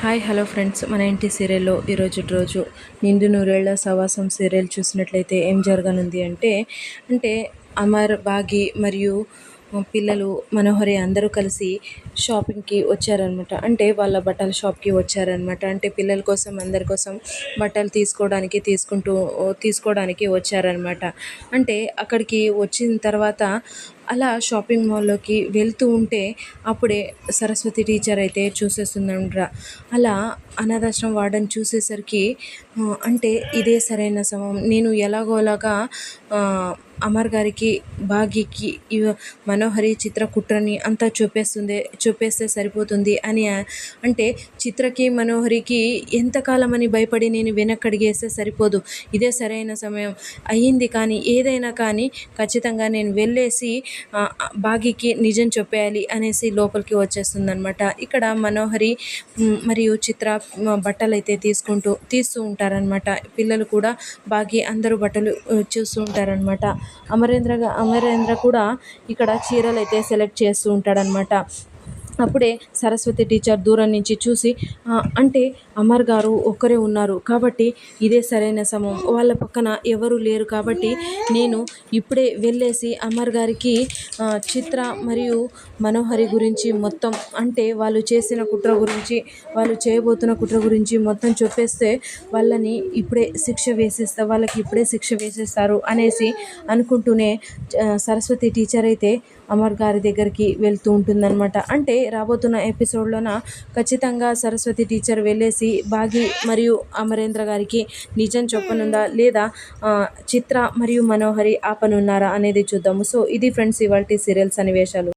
Hi hello friends. మన ఇంటి సీరియల్లో ఈరోజు రోజు నిండు నూరేళ్ళ సవాసం సీరియల్ చూసినట్లయితే ఏం జరగనుంది అంటే అంటే అమర్ బాగి మరియు పిల్లలు మనోహరి అందరూ కలిసి షాపింగ్కి వచ్చారనమాట అంటే వాళ్ళ బట్టల షాప్కి వచ్చారనమాట అంటే పిల్లల కోసం అందరి కోసం బట్టలు తీసుకోవడానికి తీసుకుంటూ తీసుకోవడానికి వచ్చారనమాట అంటే అక్కడికి వచ్చిన తర్వాత అలా షాపింగ్ మాల్లోకి వెళ్తూ ఉంటే అప్పుడే సరస్వతి టీచర్ అయితే చూసేస్తుందంట్రా అలా అనాథాశ్రమం వాడని చూసేసరికి అంటే ఇదే సరైన సమయం. నేను ఎలాగోలాగా అమర్ గారికి భాగ్యకి ఇవ మనోహరి చిత్ర కుట్రని అంతా చూపేస్తుంది చూపేస్తే సరిపోతుంది అని అంటే చిత్రకి మనోహరికి ఎంతకాలం అని భయపడి నేను వెనక్కడిగేస్తే సరిపోదు. ఇదే సరైన సమయం. అయ్యింది కానీ ఏదైనా కానీ ఖచ్చితంగా నేను వెళ్ళేసి భాగ్యకి నిజం చెప్పేయాలి అనేసి లోపలికి వచ్చేస్తుందనమాట ఇక్కడ మనోహరి మరియు చిత్ర బట్టలు అయితే తీసుకుంటూ తీస్తూ ఉంటారనమాట పిల్లలు కూడా బాగి అందరూ బట్టలు చూస్తూ ఉంటారనమాట అమరేంద్ర అమరేంద్ర కూడా ఇక్కడ చీరలు అయితే సెలెక్ట్ చేస్తూ ఉంటాడనమాట. అప్పుడే సరస్వతి టీచర్ దూరం నుంచి చూసి అంటే అమర్ గారు ఒక్కరే ఉన్నారు. కాబట్టి ఇదే సరైన సమయం. వాళ్ళ పక్కన ఎవరు లేరు కాబట్టి నేను ఇప్పుడే వెళ్ళేసి అమర్ గారికి చిత్ర మరియు మనోహరి గురించి మొత్తం అంటే వాళ్ళు చేసిన కుట్ర గురించి వాళ్ళు చేయబోతున్న కుట్ర గురించి మొత్తం చెప్పేస్తే వాళ్ళని ఇప్పుడే శిక్ష వేసేస్తా వాళ్ళకి ఇప్పుడే శిక్ష వేసేస్తారు అనేసి అనుకుంటూనే సరస్వతి టీచర్ అయితే అమర్ గారి దగ్గరికి వెళ్తూ ఉంటుందన్నమాట. అంటే రాబోతున్న ఎపిసోడ్లోన ఖచ్చితంగా సరస్వతి టీచర్ వెళ్ళేసి బాగి మరియు అమరేంద్ర గారికి నిజం చెప్పనుందా? లేదా చిత్ర మరియు మనోహరి ఆపనున్నారా అనేది చూద్దాము. సో ఇది ఫ్రెండ్స్ ఇవాళ సీరియల్ సన్నివేశాలు.